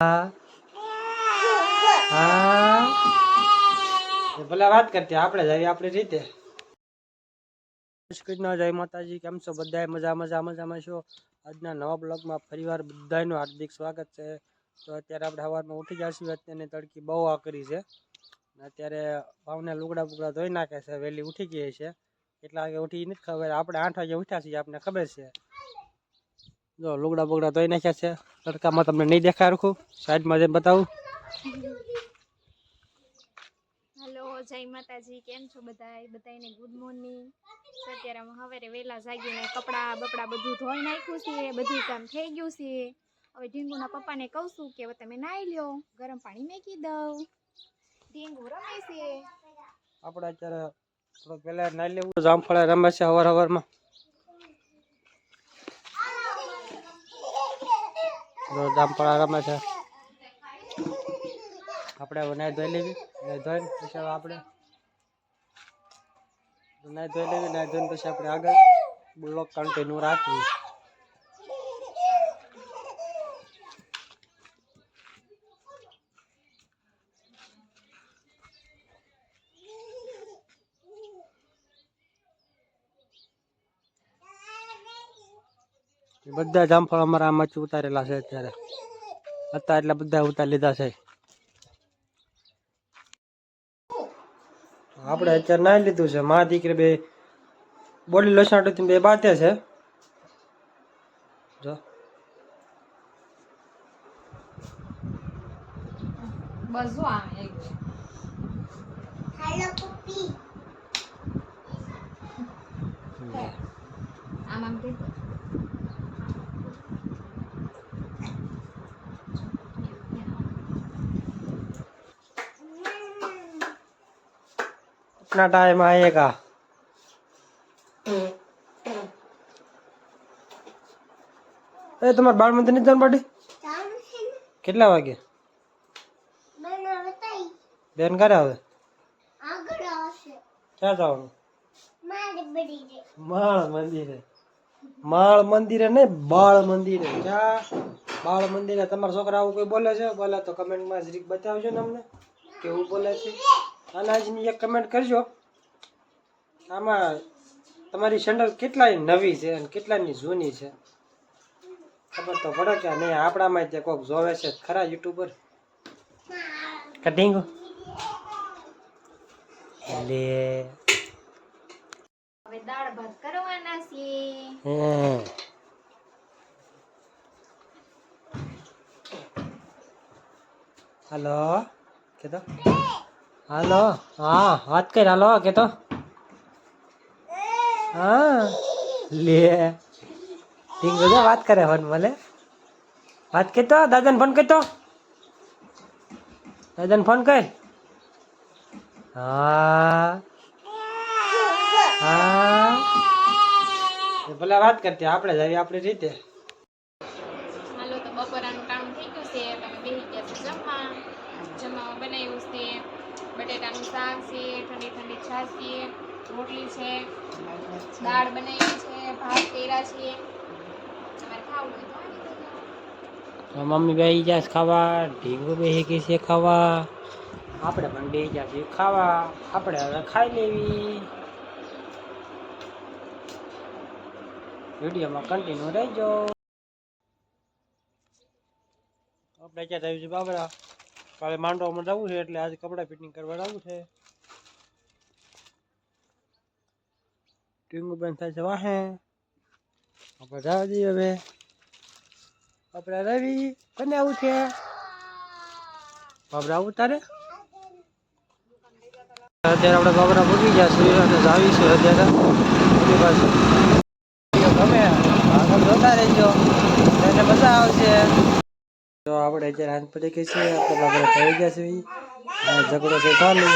હા. એ વાત કરતી આપણે જ આપણી રીતે. કૃષ્ણ જય માતાજી, કેમ છો બધા મજા મજા, મજામાં છો? આજના નવા બ્લોગમાં ફરીવાર બધાનું હાર્દિક સ્વાગત છે. તો અત્યારે આપણે સવારમાં ઉઠી જશું અત્યારની તડકી બહુ આ કરી છે અત્યારે ભાવને લુગડા બુગડા ધોઈ નાખે છે, વહેલી ઉઠી ગઈ છે. કેટલા વાગે ઉઠી નથી ખબર. આપણે આઠ વાગે ઉઠ્યા છીએ આપણને ખબર છે. જો લુગડા બુગડા ધોઈ નાખ્યા છે. તડકામાં તમને નહીં દેખાય રાખું. સાઈડમાં જઈને બતાવું. હેલો જય માતાજી. કેમ છો બધાય? બધાયને ગુડ મોર્નિંગ અત્યારે અમે સવારે વહેલા જાગીને કપડાં બપડા બધું ધોઈ નાખ્યું છે. બધું કામ થઈ ગયું છે. હવે ઢીંગુના પપ્પાને કહું છું કે તમે નાહી લ્યો. ગરમ પાણી મેકી દઉં. ઢીંગુ રમે છે. આપણે અત્યારે થોડોક પહેલા લેવું. જામફળા રમે છે હવાર હવારમાં. જો પણ રમે છે. આપણે નાઈ ધોઈ લેવી નાઈ ધોઈને પછી આપણે નાઈ ધોઈ લેવી નાઈ ધોઈને પછી આપણે આગળ બ્લોક કન્ટિન્યુ રાખવી એ બધા જામફળ અમારા આમાંથી ઉતારેલા છે અત્યારે. હતા એટલે બધા ઉતારી લીધા છે. આપણે અત્યારે નાઈ લીધું છે. મા દીકરી બે બોડી લસણ બે બાતે છે. જો. બસ જો આમ એક આમ આમ કે अपना टाइम आएगा એ તમારે બાળ મંદિર ની જવાનું પાડી કેટલા વાગે બેન ક્યારે આવે ક્યાં જવાનું માળ મંદિરે માળ મંદિરે ને બાળ મંદિરે ક્યાં બાળ મંદિરે તમારા છોકરા આવું કોઈ બોલે છે બોલે તો કમેન્ટમાં જરીક બતાવજો ને અમને કેવું બોલે છે અનાજની એક કમેન્ટ કરજો. આમાં તમારી સેન્ડલ કેટલાય નવી છે અને કેટલાની જૂની છે? ખબર તો પડે કે નહીં આપણામાં ત્યાં કોઈક જોવે છે. ખરા યુટ્યુબર? કટિંગ લે હવે દાળ ભાત કરવાના છે. હમ હાલો? કેતો? હાલો, હા, વાત કર, હાલો, કેતો? હા. લે. ઠીક બધા વાત કરે ફોન મને. વાત કરતો દાદાને ફોન કરતો દાદાને ફોન કર. હા. હા. ભલે વાત કરતી, આપણે જ આપણી રીતે. હાલો, તો બપોરાનું કામ થઈ ગયું છે તમે બેસી ગયા છો જમવા જમવામાં બનાવ્યું છે બટેટાનું શાક છે, ઠંડી ઠંડી છાશ છે, રોટલી છે, દાળ બનાવી છે, ભાત તેરા છે. તમારે ખાવું હોય મમ્મી બે જાસ ખાવા, ઢીંગુ બે ગઈ છે ખાવા? આપણે પણ બે જાય ખાવા. આપણે હવે ખાઈ લેવી. વિડીયોમાં કન્ટિન્યુ રહેજો. આપણે ક્યાં થયું છે બાબરા. કાલે માંડવામાં જવું છે એટલે આજે કપડાં ફિટિંગ કરવા જવું છે. ટીંગુબેન થાય છે વાહે. આપણે જવા જઈએ હવે. આપણે રવિ, કોને આવું છે? બાબરા આવું તારે? અત્યારે આપણે બાબરા ભૂગી ગયા છીએ અને જાવી છે અત્યારે. બાજુ. ગમે આગળ જોતા રહેજો. એને મજા આવશે. તો આપણે અત્યારે હાથ પડી ગઈ છે આપણે બાબરા થઈ ગયા છે. અને ઝઘડો છે ચાલુ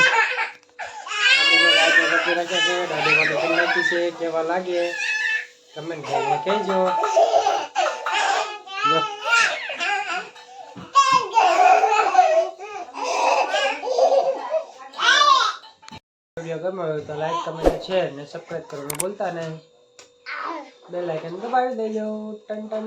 છે કેવા લાગે? કમેન્ટ કરીને કહેજો. વીડિયો ગમે હોય તો લાઈક કમેન્ટ શેર ને સબસ્ક્રાઈબ કરવાનું ભૂલતા નહીં. બે આઇકન દબાવી દેજો. ટન ટન.